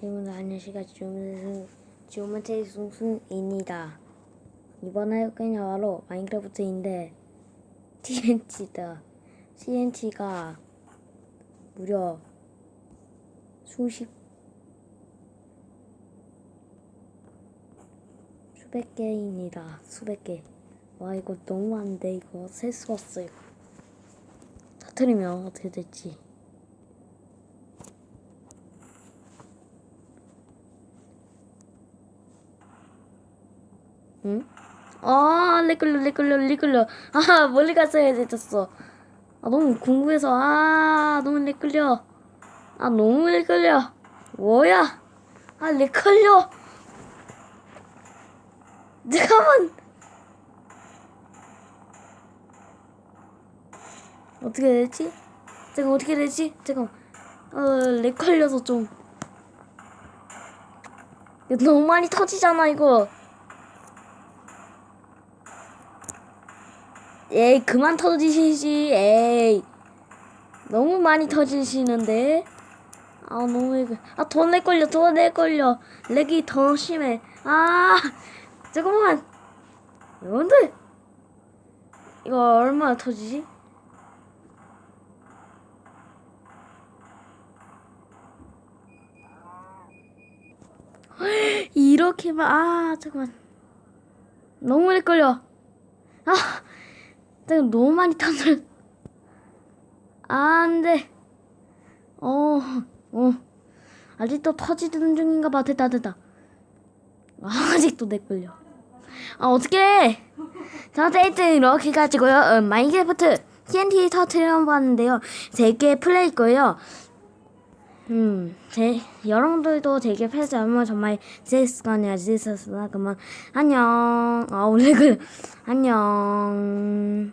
여러분들 안녕하십니까 지오멘트 숭숭입니다. 이번 할 거냐 바로 마인크래프트인데 TNT다. TNT가 무려 수십 수백 개입니다. 수백 개와 이거 너무 안돼 이거 셀 수가 없어 이거. 터트리면 어떻게 될지 응? 아, 걸려, 렉 걸려. 아, 멀리 갔어야 됐었어. 아, 너무 궁금해서, 아, 너무 렉 걸려. 아, 너무 렉 걸려. 뭐야? 아, 렉 걸려. 잠깐만. 어떻게 되지? 잠깐, 어떻게 되지? 잠깐. 어, 렉 걸려서 좀. 너무 많이 터지잖아, 이거. 에이 그만 터지시지 에이. 너무 많이 터지시는데. 아 너무 이거. 아더 내 걸려 더 내 걸려. 렉이 더 심해. 아 잠깐만. 여러분들. 이거 얼마나 터지지? 이렇게만 아 잠깐만. 너무 렉 걸려. 아 내가 너무 많이 탔을 안 돼. 어, 어. 아직도 터지는 중인가 봐. 됐다, 됐다. 아, 아직도 내 걸려. 아, 어떡해. 자, 데이트 이렇게 가지고요. 어, 마인크래프트 TNT 터트려 봤는데요. 되게 플레이 거예요. 음, 제, 여러분들도 되게 패스 하면 정말 재밌을거아니야 재밌었으나 그만 안녕. 아, 원래 그, 안녕.